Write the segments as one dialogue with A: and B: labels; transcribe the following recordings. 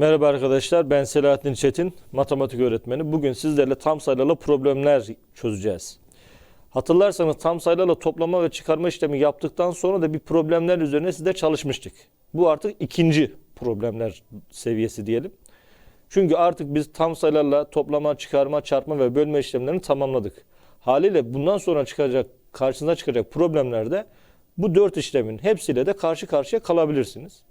A: Merhaba arkadaşlar, ben Selahattin Çetin, matematik öğretmeni. Bugün sizlerle tam sayılarla problemler çözeceğiz. Hatırlarsanız tam sayılarla toplama ve çıkarma işlemi yaptıktan sonra da bir problemler üzerine sizde çalışmıştık. Bu artık ikinci problemler seviyesi diyelim. Çünkü artık biz tam sayılarla toplama, çıkarma, çarpma ve bölme işlemlerini tamamladık. Haliyle bundan sonra çıkacak, karşınıza çıkacak problemlerde bu dört işlemin hepsiyle de karşı karşıya kalabilirsiniz.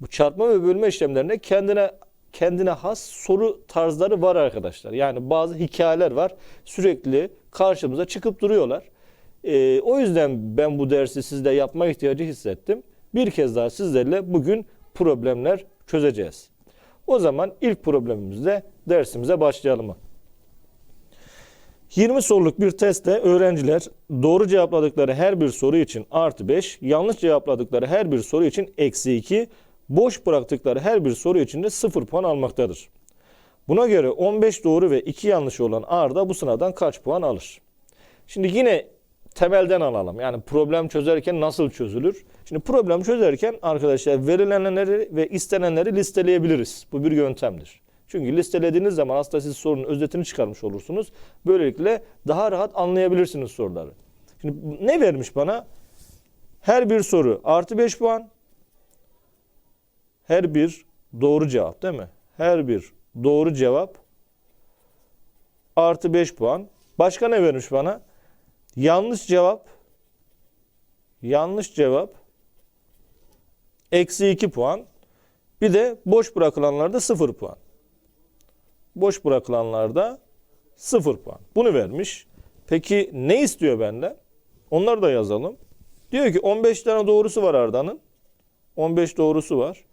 A: Bu çarpma ve bölme işlemlerinde kendine kendine has soru tarzları var arkadaşlar. Yani bazı hikayeler var. Sürekli karşımıza çıkıp duruyorlar. Ee, o yüzden ben bu dersi sizde yapma ihtiyacı hissettim. Bir kez daha sizlerle bugün problemler çözeceğiz. O zaman ilk problemimizde dersimize başlayalım. 20 soruluk bir testte öğrenciler doğru cevapladıkları her bir soru için artı 5, yanlış cevapladıkları her bir soru için eksi 2, boş bıraktıkları her bir soru için de 0 puan almaktadır. Buna göre 15 doğru ve 2 yanlış olan Arda bu sınavdan kaç puan alır? Şimdi yine temelden alalım. Yani problem çözerken nasıl çözülür? Şimdi problem çözerken arkadaşlar verilenleri ve istenenleri listeleyebiliriz. Bu bir yöntemdir. Çünkü listelediğiniz zaman aslında siz sorunun özetini çıkarmış olursunuz. Böylelikle daha rahat anlayabilirsiniz soruları. Şimdi ne vermiş bana? Her bir soru artı 5 puan. Her bir doğru cevap değil mi? Her bir doğru cevap artı 5 puan. Başka ne vermiş bana? Yanlış cevap yanlış cevap eksi 2 puan. Bir de boş bırakılanlarda 0 puan. Boş bırakılanlarda 0 puan. Bunu vermiş. Peki ne istiyor benden? Onları da yazalım. Diyor ki 15 tane doğrusu var Arda'nın. 15 doğrusu var.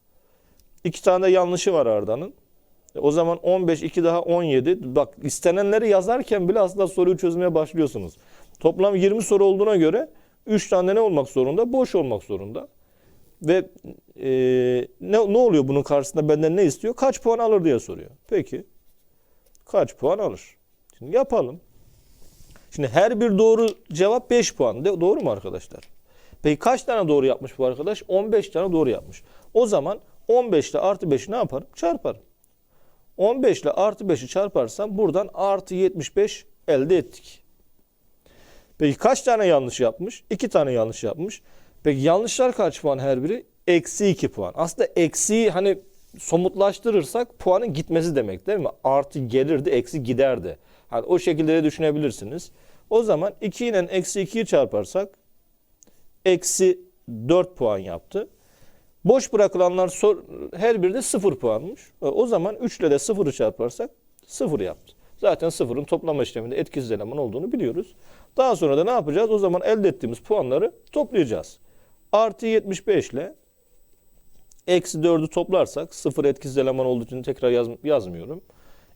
A: 2 tane yanlışı var Arda'nın. E, O zaman 15, 2 daha 17. Bak istenenleri yazarken bile aslında soruyu çözmeye başlıyorsunuz. Toplam 20 soru olduğuna göre 3 tane ne olmak zorunda? Boş olmak zorunda. Ve e, ne, ne oluyor bunun karşısında benden ne istiyor? Kaç puan alır diye soruyor. Peki kaç puan alır? Şimdi yapalım. Şimdi her bir doğru cevap 5 puan. De, doğru mu arkadaşlar? Peki kaç tane doğru yapmış bu arkadaş? 15 tane doğru yapmış. O zaman 15 ile artı 5'i ne yaparım? Çarparım. 15 ile artı 5'i çarparsam buradan artı 75 elde ettik. Peki kaç tane yanlış yapmış? 2 tane yanlış yapmış. Peki yanlışlar kaç puan her biri? Eksi 2 puan. Aslında eksiği hani somutlaştırırsak puanın gitmesi demek değil mi? Artı gelirdi, eksi giderdi. Hani o şekilde de düşünebilirsiniz. O zaman 2 ile eksi 2'yi çarparsak eksi 4 puan yaptı. Boş bırakılanlar sor, her biri de 0 puanmış. E, O zaman 3 ile de 0'ı çarparsak 0 yaptı. Zaten 0'ın toplama işleminde etkisiz eleman olduğunu biliyoruz. Daha sonra da ne yapacağız? O zaman elde ettiğimiz puanları toplayacağız. Artı 75 ile eksi 4'ü toplarsak 0 etkisiz eleman olduğu için tekrar yaz, yazmıyorum.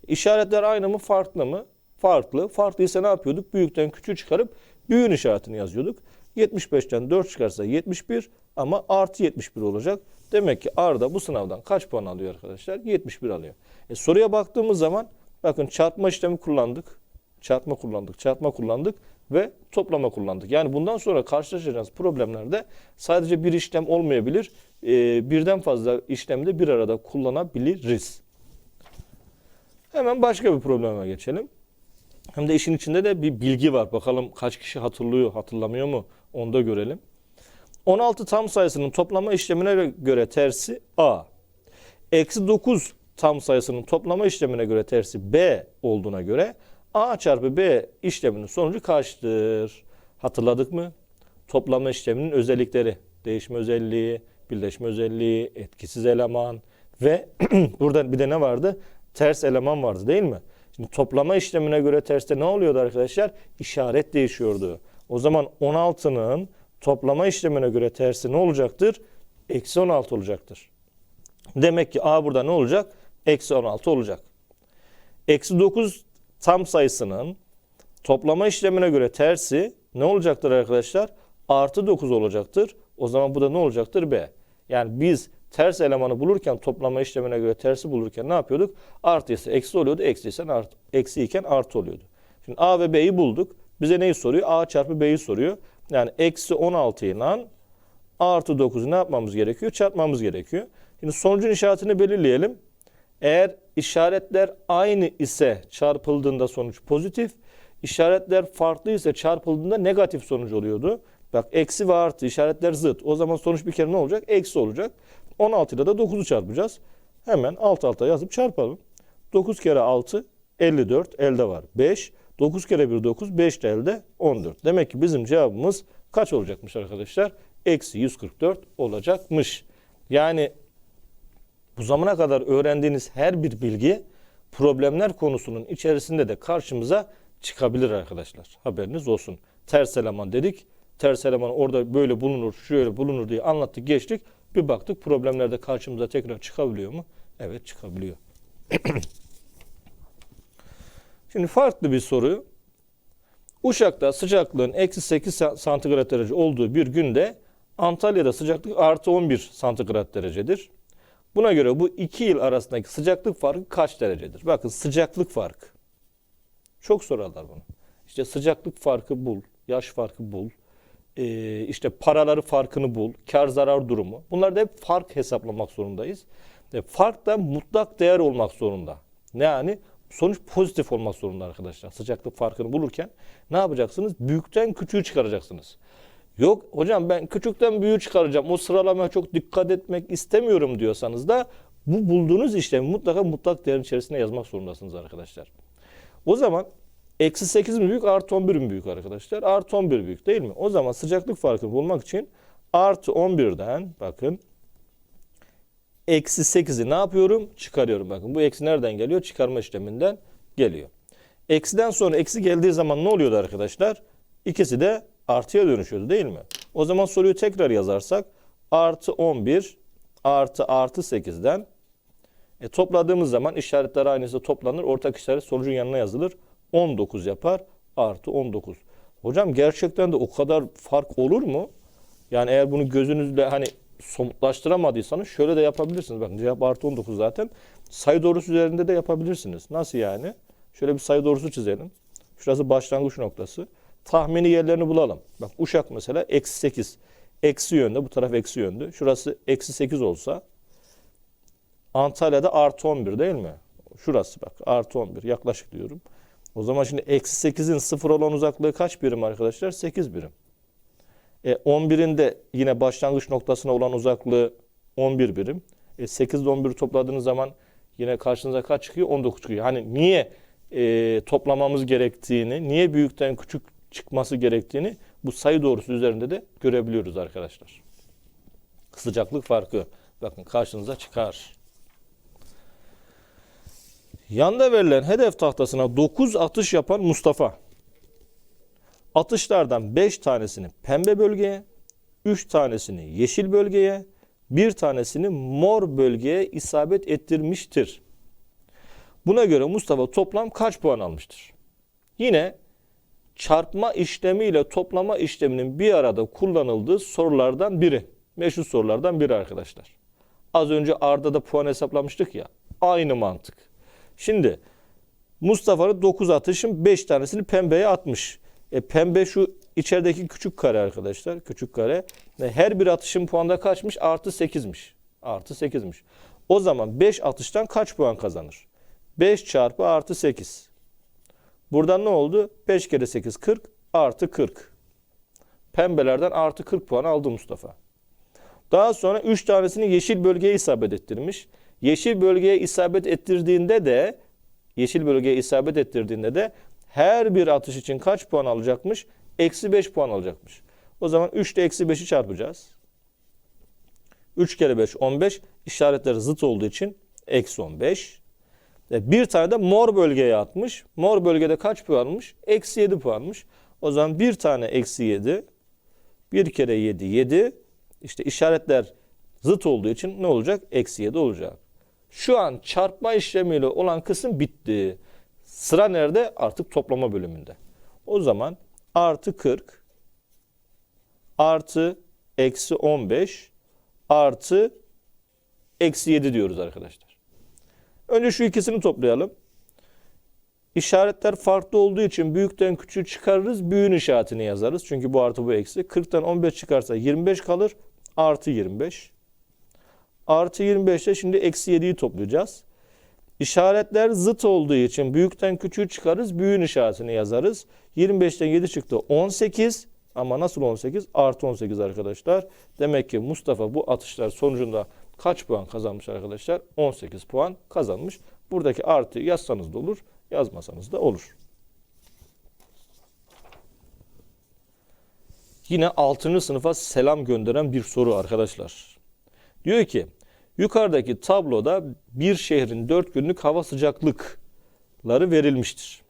A: İşaretler aynı mı farklı mı? Farklı. Farklıysa ne yapıyorduk? Büyükten küçüğü çıkarıp büyüğün işaretini yazıyorduk. 75'ten 4 çıkarsa 71 ama artı 71 olacak. Demek ki Arda bu sınavdan kaç puan alıyor arkadaşlar? 71 alıyor. E, soruya baktığımız zaman bakın çarpma işlemi kullandık. Çarpma kullandık, çarpma kullandık ve toplama kullandık. Yani bundan sonra karşılaşacağınız problemlerde sadece bir işlem olmayabilir. E, birden fazla işlemi de bir arada kullanabiliriz. Hemen başka bir probleme geçelim. Hem de işin içinde de bir bilgi var. Bakalım kaç kişi hatırlıyor, hatırlamıyor mu? Onu da görelim. 16 tam sayısının toplama işlemine göre tersi A. Eksi 9 tam sayısının toplama işlemine göre tersi B olduğuna göre A çarpı B işleminin sonucu kaçtır? Hatırladık mı? Toplama işleminin özellikleri. Değişme özelliği, birleşme özelliği, etkisiz eleman ve burada bir de ne vardı? Ters eleman vardı değil mi? Şimdi toplama işlemine göre terste ne oluyordu arkadaşlar? İşaret değişiyordu. O zaman 16'nın toplama işlemine göre tersi ne olacaktır? Eksi 16 olacaktır. Demek ki A burada ne olacak? Eksi 16 olacak. Eksi 9 tam sayısının toplama işlemine göre tersi ne olacaktır arkadaşlar? Artı 9 olacaktır. O zaman bu da ne olacaktır? B. Yani biz ters elemanı bulurken toplama işlemine göre tersi bulurken ne yapıyorduk? Artı ise eksi oluyordu, eksi ise artı, eksi iken artı oluyordu. Şimdi A ve B'yi bulduk. Bize neyi soruyor? A çarpı B'yi soruyor. Yani eksi 16 ile artı 9'u ne yapmamız gerekiyor? Çarpmamız gerekiyor. Şimdi sonucun işaretini belirleyelim. Eğer işaretler aynı ise çarpıldığında sonuç pozitif. İşaretler farklı ise çarpıldığında negatif sonuç oluyordu. Bak eksi ve artı işaretler zıt. O zaman sonuç bir kere ne olacak? Eksi olacak. 16 ile de 9'u çarpacağız. Hemen alt alta yazıp çarpalım. 9 kere 6 54 elde var 5. 9 kere 1 9 5 de elde 14. Demek ki bizim cevabımız kaç olacakmış arkadaşlar? Eksi 144 olacakmış. Yani bu zamana kadar öğrendiğiniz her bir bilgi problemler konusunun içerisinde de karşımıza çıkabilir arkadaşlar. Haberiniz olsun. Ters eleman dedik. Ters eleman orada böyle bulunur, şöyle bulunur diye anlattık, geçtik. Bir baktık problemlerde karşımıza tekrar çıkabiliyor mu? Evet çıkabiliyor. Şimdi farklı bir soru. Uşak'ta sıcaklığın eksi 8 santigrat derece olduğu bir günde Antalya'da sıcaklık artı 11 santigrat derecedir. Buna göre bu iki yıl arasındaki sıcaklık farkı kaç derecedir? Bakın sıcaklık farkı. Çok sorarlar bunu. İşte sıcaklık farkı bul, yaş farkı bul, ee, işte paraları farkını bul, kar zarar durumu. Bunlarda hep fark hesaplamak zorundayız. E, fark da mutlak değer olmak zorunda. Ne yani? Sonuç pozitif olmak zorunda arkadaşlar. Sıcaklık farkını bulurken ne yapacaksınız? Büyükten küçüğü çıkaracaksınız. Yok hocam ben küçükten büyüğü çıkaracağım. O sıralamaya çok dikkat etmek istemiyorum diyorsanız da bu bulduğunuz işlemi mutlaka mutlak değerin içerisine yazmak zorundasınız arkadaşlar. O zaman eksi 8 mi büyük artı 11 mi büyük arkadaşlar? Artı 11 büyük değil mi? O zaman sıcaklık farkını bulmak için artı 11'den bakın eksi 8'i ne yapıyorum? Çıkarıyorum bakın. Bu eksi nereden geliyor? Çıkarma işleminden geliyor. Eksiden sonra eksi geldiği zaman ne oluyordu arkadaşlar? İkisi de artıya dönüşüyordu değil mi? O zaman soruyu tekrar yazarsak artı 11 artı artı 8'den e, topladığımız zaman işaretler aynısı toplanır. Ortak işaret sonucun yanına yazılır. 19 yapar. Artı 19. Hocam gerçekten de o kadar fark olur mu? Yani eğer bunu gözünüzle hani somutlaştıramadıysanız şöyle de yapabilirsiniz. Bakın cevap artı 19 zaten. Sayı doğrusu üzerinde de yapabilirsiniz. Nasıl yani? Şöyle bir sayı doğrusu çizelim. Şurası başlangıç noktası. Tahmini yerlerini bulalım. Bak Uşak mesela eksi 8. Eksi yönde. Bu taraf eksi yönde. Şurası eksi 8 olsa Antalya'da artı 11 değil mi? Şurası bak artı 11 yaklaşık diyorum. O zaman şimdi eksi 8'in sıfır olan uzaklığı kaç birim arkadaşlar? 8 birim. E, 11'in de yine başlangıç noktasına olan uzaklığı 11 birim. E, 8 ile 11'i topladığınız zaman yine karşınıza kaç çıkıyor? 19 çıkıyor. Hani niye e, toplamamız gerektiğini, niye büyükten küçük çıkması gerektiğini bu sayı doğrusu üzerinde de görebiliyoruz arkadaşlar. Sıcaklık farkı bakın karşınıza çıkar. Yanda verilen hedef tahtasına 9 atış yapan Mustafa. Atışlardan 5 tanesini pembe bölgeye, 3 tanesini yeşil bölgeye, bir tanesini mor bölgeye isabet ettirmiştir. Buna göre Mustafa toplam kaç puan almıştır? Yine çarpma işlemi ile toplama işleminin bir arada kullanıldığı sorulardan biri. Meşhur sorulardan biri arkadaşlar. Az önce Arda'da puan hesaplamıştık ya. Aynı mantık. Şimdi Mustafa'nın 9 atışın 5 tanesini pembeye atmış. E, pembe şu içerideki küçük kare arkadaşlar. Küçük kare. E, her bir atışın puanda kaçmış? Artı 8'miş. Artı 8'miş. O zaman 5 atıştan kaç puan kazanır? 5 çarpı artı 8. Buradan ne oldu? 5 kere 8 40 artı 40. Pembelerden artı 40 puan aldı Mustafa. Daha sonra 3 tanesini yeşil bölgeye isabet ettirmiş. Yeşil bölgeye isabet ettirdiğinde de yeşil bölgeye isabet ettirdiğinde de her bir atış için kaç puan alacakmış? Eksi 5 puan alacakmış. O zaman 3 ile eksi 5'i çarpacağız. 3 kere 5 15 işaretleri zıt olduğu için eksi 15. E, bir tane de mor bölgeye atmış. Mor bölgede kaç puanmış? Eksi 7 puanmış. O zaman bir tane eksi 7. Bir kere 7 7. İşte işaretler zıt olduğu için ne olacak? Eksi 7 olacak. Şu an çarpma işlemiyle olan kısım bitti. Sıra nerede? Artık toplama bölümünde. O zaman artı 40 artı eksi 15 artı eksi 7 diyoruz arkadaşlar. Önce şu ikisini toplayalım. İşaretler farklı olduğu için büyükten küçüğü çıkarırız. Büyüğün işaretini yazarız. Çünkü bu artı bu eksi. 40'tan 15 çıkarsa 25 kalır. Artı 25. Artı 25'te şimdi eksi 7'yi toplayacağız. İşaretler zıt olduğu için büyükten küçüğü çıkarız, büyüğün işaretini yazarız. 25'ten 7 çıktı 18 ama nasıl 18? Artı 18 arkadaşlar. Demek ki Mustafa bu atışlar sonucunda kaç puan kazanmış arkadaşlar? 18 puan kazanmış. Buradaki artı yazsanız da olur, yazmasanız da olur. Yine 6. sınıfa selam gönderen bir soru arkadaşlar. Diyor ki yukarıdaki tabloda bir şehrin 4 günlük hava sıcaklıkları verilmiştir.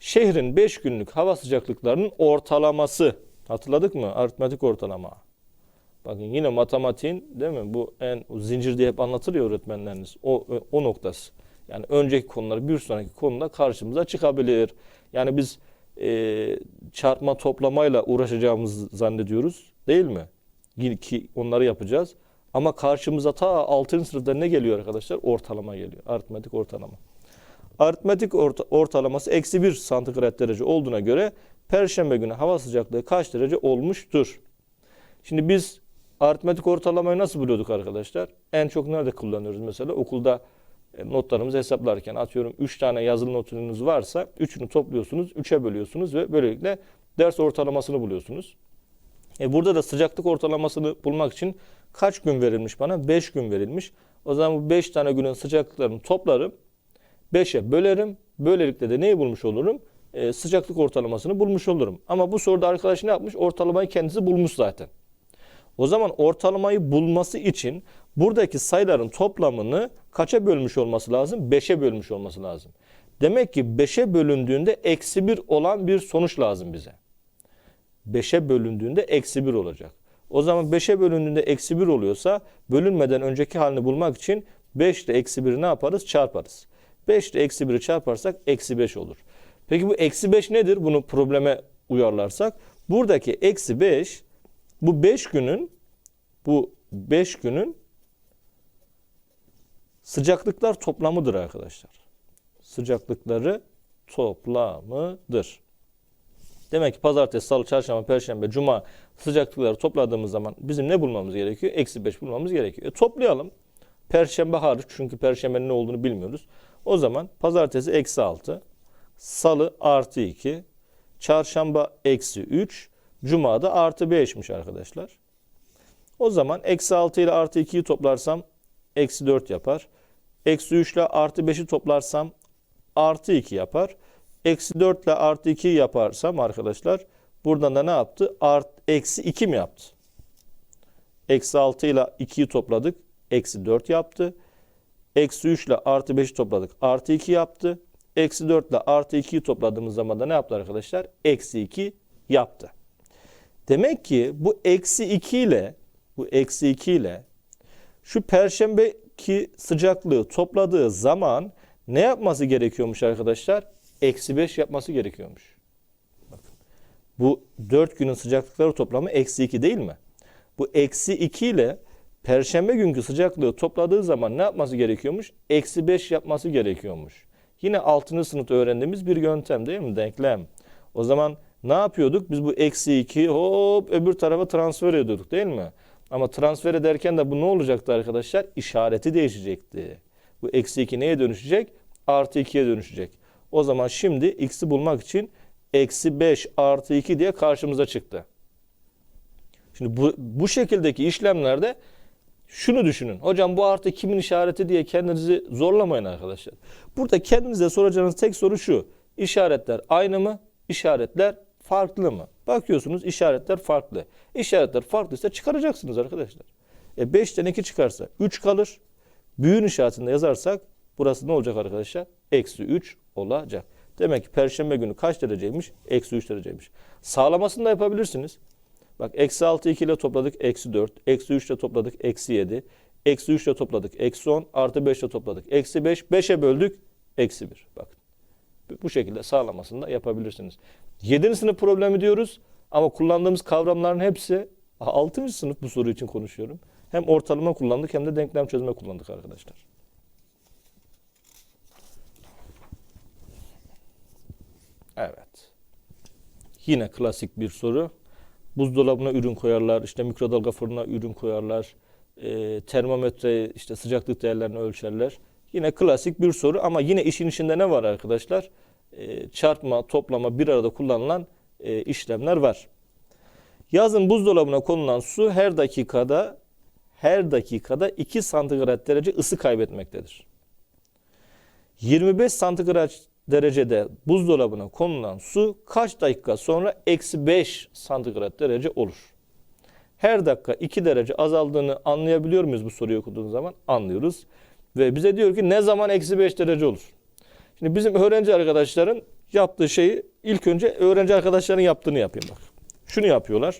A: Şehrin 5 günlük hava sıcaklıklarının ortalaması hatırladık mı? Aritmetik ortalama. Bakın yine matematiğin değil mi? Bu en zincir diye hep anlatır ya öğretmenleriniz. O, o noktası. Yani önceki konular bir sonraki konuda karşımıza çıkabilir. Yani biz e, çarpma toplamayla uğraşacağımızı zannediyoruz değil mi? Ki onları yapacağız. Ama karşımıza ta 6. sınıfta ne geliyor arkadaşlar? Ortalama geliyor. Aritmetik ortalama. Aritmetik orta, ortalaması eksi 1 santigrat derece olduğuna göre Perşembe günü hava sıcaklığı kaç derece olmuştur? Şimdi biz aritmetik ortalamayı nasıl buluyorduk arkadaşlar? En çok nerede kullanıyoruz mesela? Okulda e, notlarımızı hesaplarken atıyorum 3 tane yazılı notunuz varsa 3'ünü topluyorsunuz, 3'e bölüyorsunuz ve böylelikle ders ortalamasını buluyorsunuz. E burada da sıcaklık ortalamasını bulmak için kaç gün verilmiş bana? 5 gün verilmiş. O zaman bu 5 tane günün sıcaklıklarını toplarım. 5'e bölerim. Böylelikle de neyi bulmuş olurum? E, sıcaklık ortalamasını bulmuş olurum. Ama bu soruda arkadaş ne yapmış? Ortalamayı kendisi bulmuş zaten. O zaman ortalamayı bulması için buradaki sayıların toplamını kaça bölmüş olması lazım? 5'e bölmüş olması lazım. Demek ki 5'e bölündüğünde eksi 1 olan bir sonuç lazım bize. 5'e bölündüğünde eksi 1 olacak. O zaman 5'e bölündüğünde eksi 1 oluyorsa bölünmeden önceki halini bulmak için 5 ile eksi 1'i ne yaparız? Çarparız. 5 ile eksi 1'i çarparsak eksi 5 olur. Peki bu eksi 5 nedir? Bunu probleme uyarlarsak. Buradaki eksi 5 bu 5 günün bu 5 günün sıcaklıklar toplamıdır arkadaşlar. Sıcaklıkları toplamıdır. Demek ki pazartesi, salı, çarşamba, perşembe, cuma sıcaklıkları topladığımız zaman bizim ne bulmamız gerekiyor? Eksi 5 bulmamız gerekiyor. E, toplayalım. Perşembe hariç çünkü perşembenin ne olduğunu bilmiyoruz. O zaman pazartesi eksi 6, salı artı 2, çarşamba eksi 3, cuma da artı 5'miş arkadaşlar. O zaman eksi 6 ile artı 2'yi toplarsam eksi 4 yapar. Eksi 3 ile artı 5'i toplarsam artı 2 yapar. Eksi 4 ile artı 2 yaparsam arkadaşlar buradan da ne yaptı? Art, eksi 2 mi yaptı? Eksi 6 ile 2'yi topladık. Eksi 4 yaptı. Eksi 3 ile artı 5'i topladık. Artı 2 yaptı. Eksi 4 ile artı 2'yi topladığımız zaman da ne yaptı arkadaşlar? Eksi 2 yaptı. Demek ki bu eksi 2 ile bu eksi 2 ile şu perşembeki sıcaklığı topladığı zaman ne yapması gerekiyormuş arkadaşlar? Eksi 5 yapması gerekiyormuş. Bu 4 günün sıcaklıkları toplamı eksi 2 değil mi? Bu eksi 2 ile perşembe günkü sıcaklığı topladığı zaman ne yapması gerekiyormuş? Eksi 5 yapması gerekiyormuş. Yine 6. sınıfta öğrendiğimiz bir yöntem değil mi? Denklem. O zaman ne yapıyorduk? Biz bu eksi 2 hop öbür tarafa transfer ediyorduk değil mi? Ama transfer ederken de bu ne olacaktı arkadaşlar? İşareti değişecekti. Bu eksi 2 neye dönüşecek? Artı 2'ye dönüşecek. O zaman şimdi x'i bulmak için eksi 5 artı 2 diye karşımıza çıktı. Şimdi bu, bu şekildeki işlemlerde şunu düşünün. Hocam bu artı kimin işareti diye kendinizi zorlamayın arkadaşlar. Burada kendinize soracağınız tek soru şu. İşaretler aynı mı? İşaretler farklı mı? Bakıyorsunuz işaretler farklı. İşaretler farklıysa çıkaracaksınız arkadaşlar. E 5'ten 2 çıkarsa 3 kalır. Büyüğün işaretinde yazarsak burası ne olacak arkadaşlar? Eksi 3 olacak. Demek ki perşembe günü kaç dereceymiş? Eksi 3 dereceymiş. Sağlamasını da yapabilirsiniz. Bak eksi 6 2 ile topladık eksi 4. Eksi 3 ile topladık eksi 7. Eksi 3 ile topladık eksi 10. Artı 5 ile topladık eksi 5. 5'e böldük eksi 1. Bakın. Bu şekilde sağlamasını da yapabilirsiniz. 7. sınıf problemi diyoruz ama kullandığımız kavramların hepsi 6. sınıf bu soru için konuşuyorum. Hem ortalama kullandık hem de denklem çözme kullandık arkadaşlar. Evet. Yine klasik bir soru. Buzdolabına ürün koyarlar, işte mikrodalga fırına ürün koyarlar, e, termometre işte sıcaklık değerlerini ölçerler. Yine klasik bir soru ama yine işin içinde ne var arkadaşlar? Ee, çarpma, toplama bir arada kullanılan e, işlemler var. Yazın buzdolabına konulan su her dakikada her dakikada 2 santigrat derece ısı kaybetmektedir. 25 santigrat derecede buzdolabına konulan su kaç dakika sonra eksi 5 santigrat derece olur? Her dakika 2 derece azaldığını anlayabiliyor muyuz bu soruyu okuduğun zaman? Anlıyoruz. Ve bize diyor ki ne zaman eksi 5 derece olur? Şimdi bizim öğrenci arkadaşların yaptığı şeyi ilk önce öğrenci arkadaşların yaptığını yapayım bak. Şunu yapıyorlar.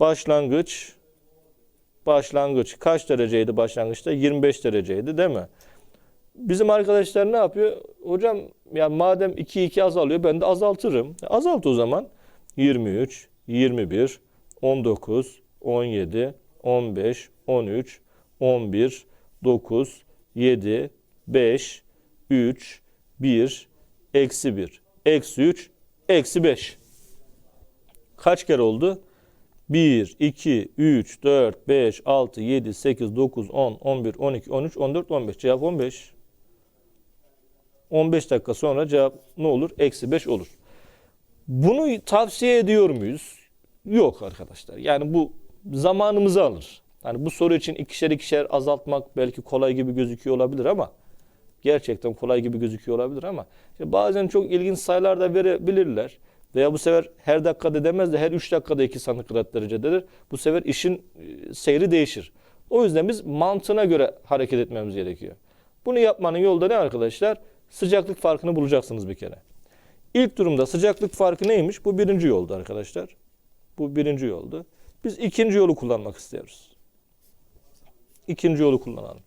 A: Başlangıç başlangıç kaç dereceydi başlangıçta? 25 dereceydi değil mi? Bizim arkadaşlar ne yapıyor? Hocam ya madem 2 2 azalıyor ben de azaltırım. E, Azalt o zaman. 23, 21, 19, 17, 15, 13, 11, 9, 7, 5, 3, 1, eksi 1, eksi 3, eksi 5. Kaç kere oldu? 1, 2, 3, 4, 5, 6, 7, 8, 9, 10, 11, 12, 13, 14, 15. Cevap 15. 15 dakika sonra cevap ne olur? Eksi 5 olur. Bunu tavsiye ediyor muyuz? Yok arkadaşlar. Yani bu zamanımızı alır. Yani bu soru için ikişer ikişer azaltmak belki kolay gibi gözüküyor olabilir ama gerçekten kolay gibi gözüküyor olabilir ama işte bazen çok ilginç sayılar da verebilirler. Veya bu sefer her dakikada demez de her 3 dakikada 2 santigrat derecededir. Bu sefer işin e, seyri değişir. O yüzden biz mantığına göre hareket etmemiz gerekiyor. Bunu yapmanın yolu da ne arkadaşlar? Sıcaklık farkını bulacaksınız bir kere. İlk durumda sıcaklık farkı neymiş? Bu birinci yoldu arkadaşlar. Bu birinci yoldu. Biz ikinci yolu kullanmak istiyoruz. İkinci yolu kullanalım.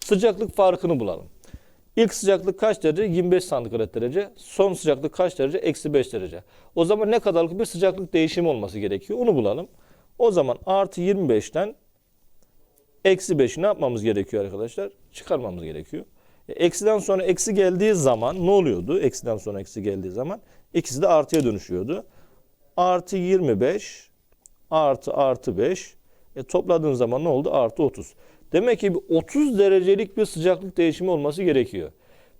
A: Sıcaklık farkını bulalım. İlk sıcaklık kaç derece? 25 santigrat derece. Son sıcaklık kaç derece? Eksi 5 derece. O zaman ne kadarlık bir sıcaklık değişimi olması gerekiyor? Onu bulalım. O zaman artı 25'ten eksi 5'i ne yapmamız gerekiyor arkadaşlar? Çıkarmamız gerekiyor. Eksiden sonra eksi geldiği zaman ne oluyordu? Eksiden sonra eksi geldiği zaman ikisi de artıya dönüşüyordu. Artı 25 artı artı 5 e, topladığın zaman ne oldu? Artı 30. Demek ki bir 30 derecelik bir sıcaklık değişimi olması gerekiyor.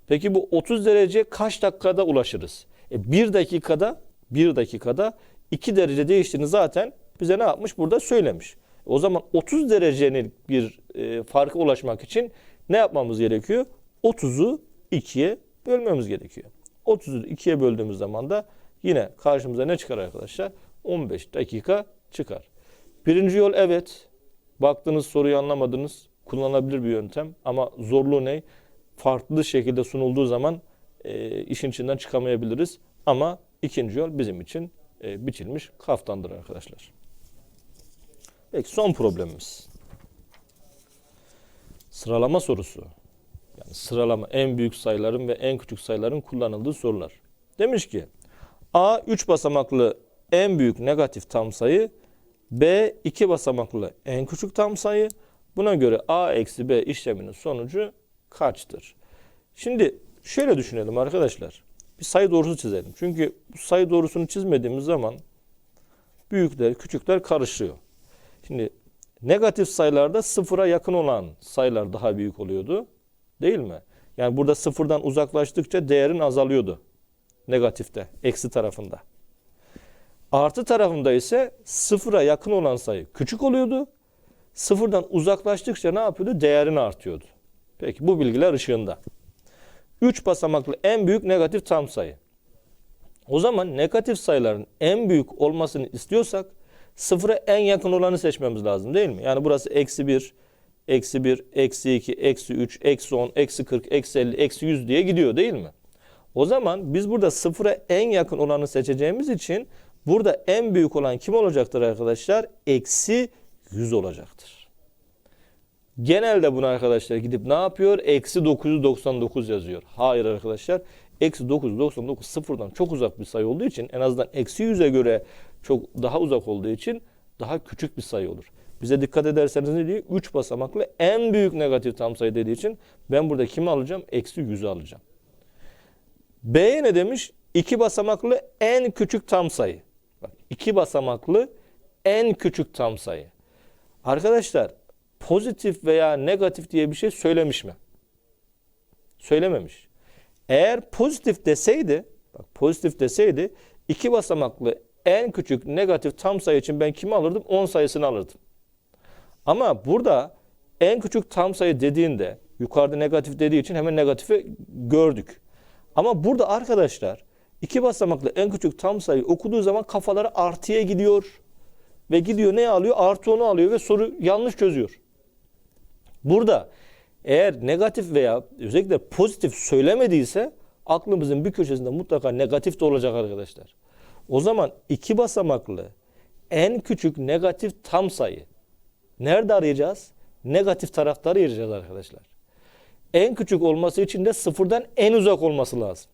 A: Peki bu 30 derece kaç dakikada ulaşırız? E, 1 dakikada 1 dakikada 2 derece değiştiğini zaten bize ne yapmış? Burada söylemiş. O zaman 30 derecenin bir e, farka ulaşmak için ne yapmamız gerekiyor? 30'u 2'ye bölmemiz gerekiyor. 30'u 2'ye böldüğümüz zaman da yine karşımıza ne çıkar arkadaşlar? 15 dakika çıkar. Birinci yol evet. Baktınız soruyu anlamadınız. Kullanılabilir bir yöntem ama zorluğu ne? Farklı şekilde sunulduğu zaman e, işin içinden çıkamayabiliriz. Ama ikinci yol bizim için e, biçilmiş kaftandır arkadaşlar. Peki son problemimiz. Sıralama sorusu. Yani sıralama en büyük sayıların ve en küçük sayıların kullanıldığı sorular. Demiş ki A 3 basamaklı en büyük negatif tam sayı, B 2 basamaklı en küçük tam sayı. Buna göre A eksi B işleminin sonucu kaçtır? Şimdi şöyle düşünelim arkadaşlar. Bir sayı doğrusu çizelim. Çünkü bu sayı doğrusunu çizmediğimiz zaman büyükler, küçükler karışıyor. Şimdi negatif sayılarda sıfıra yakın olan sayılar daha büyük oluyordu. Değil mi? Yani burada sıfırdan uzaklaştıkça değerin azalıyordu. Negatifte, eksi tarafında. Artı tarafında ise sıfıra yakın olan sayı küçük oluyordu. Sıfırdan uzaklaştıkça ne yapıyordu? Değerin artıyordu. Peki bu bilgiler ışığında. 3 basamaklı en büyük negatif tam sayı. O zaman negatif sayıların en büyük olmasını istiyorsak sıfıra en yakın olanı seçmemiz lazım değil mi? Yani burası eksi 1, eksi 1, eksi 2, eksi 3, eksi 10, eksi 40, eksi 50, eksi 100 diye gidiyor değil mi? O zaman biz burada sıfıra en yakın olanı seçeceğimiz için burada en büyük olan kim olacaktır arkadaşlar? Eksi 100 olacaktır. Genelde bunu arkadaşlar gidip ne yapıyor? Eksi 999 yazıyor. Hayır arkadaşlar. Eksi 999 sıfırdan çok uzak bir sayı olduğu için en azından eksi 100'e göre çok daha uzak olduğu için daha küçük bir sayı olur. Bize dikkat ederseniz ne diyor? 3 basamaklı en büyük negatif tam sayı dediği için ben burada kimi alacağım? Eksi 100'ü alacağım. B'ye ne demiş? 2 basamaklı en küçük tam sayı. Bak 2 basamaklı en küçük tam sayı. Arkadaşlar pozitif veya negatif diye bir şey söylemiş mi? Söylememiş. Eğer pozitif deseydi, bak pozitif deseydi iki basamaklı en küçük negatif tam sayı için ben kimi alırdım? 10 sayısını alırdım. Ama burada en küçük tam sayı dediğinde yukarıda negatif dediği için hemen negatifi gördük. Ama burada arkadaşlar iki basamaklı en küçük tam sayı okuduğu zaman kafaları artıya gidiyor. Ve gidiyor ne alıyor? Artı onu alıyor ve soru yanlış çözüyor. Burada eğer negatif veya özellikle pozitif söylemediyse aklımızın bir köşesinde mutlaka negatif de olacak arkadaşlar. O zaman iki basamaklı en küçük negatif tam sayı nerede arayacağız? Negatif tarafta arayacağız arkadaşlar. En küçük olması için de sıfırdan en uzak olması lazım.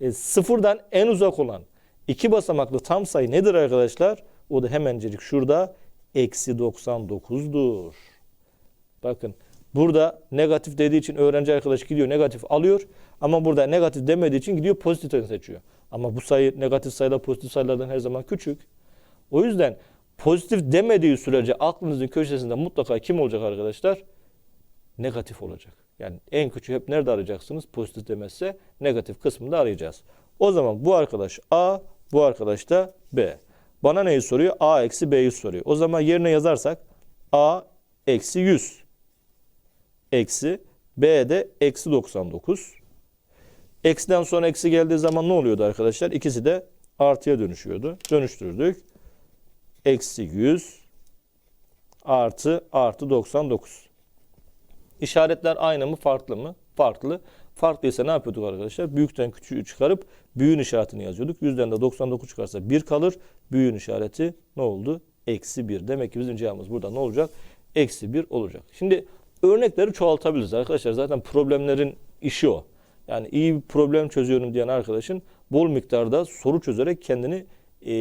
A: E, sıfırdan en uzak olan iki basamaklı tam sayı nedir arkadaşlar? O da hemencecik şurada eksi 99'dur. Bakın burada negatif dediği için öğrenci arkadaş gidiyor negatif alıyor. Ama burada negatif demediği için gidiyor pozitif seçiyor. Ama bu sayı negatif sayılar pozitif sayılardan her zaman küçük. O yüzden pozitif demediği sürece aklınızın köşesinde mutlaka kim olacak arkadaşlar? Negatif olacak. Yani en küçük hep nerede arayacaksınız? Pozitif demezse negatif kısmında arayacağız. O zaman bu arkadaş A, bu arkadaş da B. Bana neyi soruyor? A eksi B'yi soruyor. O zaman yerine yazarsak A eksi 100 eksi B de eksi 99. Eksiden sonra eksi geldiği zaman ne oluyordu arkadaşlar? İkisi de artıya dönüşüyordu. Dönüştürdük. Eksi 100 artı artı 99. İşaretler aynı mı farklı mı? Farklı. Farklıysa ne yapıyorduk arkadaşlar? Büyükten küçüğü çıkarıp büyüğün işaretini yazıyorduk. Yüzden de 99 çıkarsa 1 kalır. Büyüğün işareti ne oldu? Eksi 1. Demek ki bizim cevabımız burada ne olacak? Eksi 1 olacak. Şimdi örnekleri çoğaltabiliriz arkadaşlar. Zaten problemlerin işi o. Yani iyi bir problem çözüyorum diyen arkadaşın bol miktarda soru çözerek kendini e,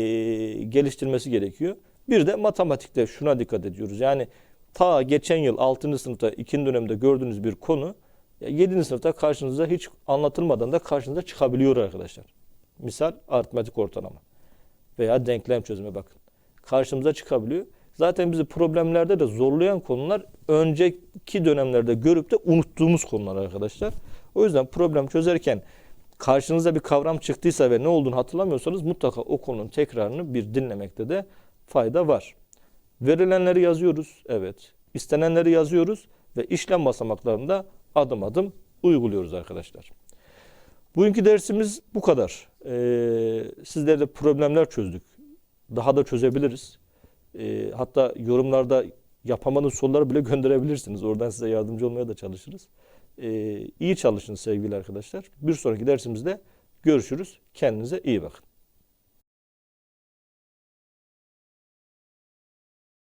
A: geliştirmesi gerekiyor. Bir de matematikte şuna dikkat ediyoruz. Yani ta geçen yıl 6. sınıfta 2. dönemde gördüğünüz bir konu 7. sınıfta karşınıza hiç anlatılmadan da karşınıza çıkabiliyor arkadaşlar. Misal aritmetik ortalama veya denklem çözüme bakın. Karşımıza çıkabiliyor. Zaten bizi problemlerde de zorlayan konular önceki dönemlerde görüp de unuttuğumuz konular arkadaşlar. O yüzden problem çözerken karşınıza bir kavram çıktıysa ve ne olduğunu hatırlamıyorsanız mutlaka o konunun tekrarını bir dinlemekte de fayda var. Verilenleri yazıyoruz. Evet. İstenenleri yazıyoruz ve işlem basamaklarında adım adım uyguluyoruz arkadaşlar. Bugünkü dersimiz bu kadar. Ee, sizlerle problemler çözdük. Daha da çözebiliriz. Ee, hatta yorumlarda yapamadığınız soruları bile gönderebilirsiniz. Oradan size yardımcı olmaya da çalışırız. Ee, iyi çalışın sevgili arkadaşlar. Bir sonraki dersimizde görüşürüz. Kendinize iyi bakın.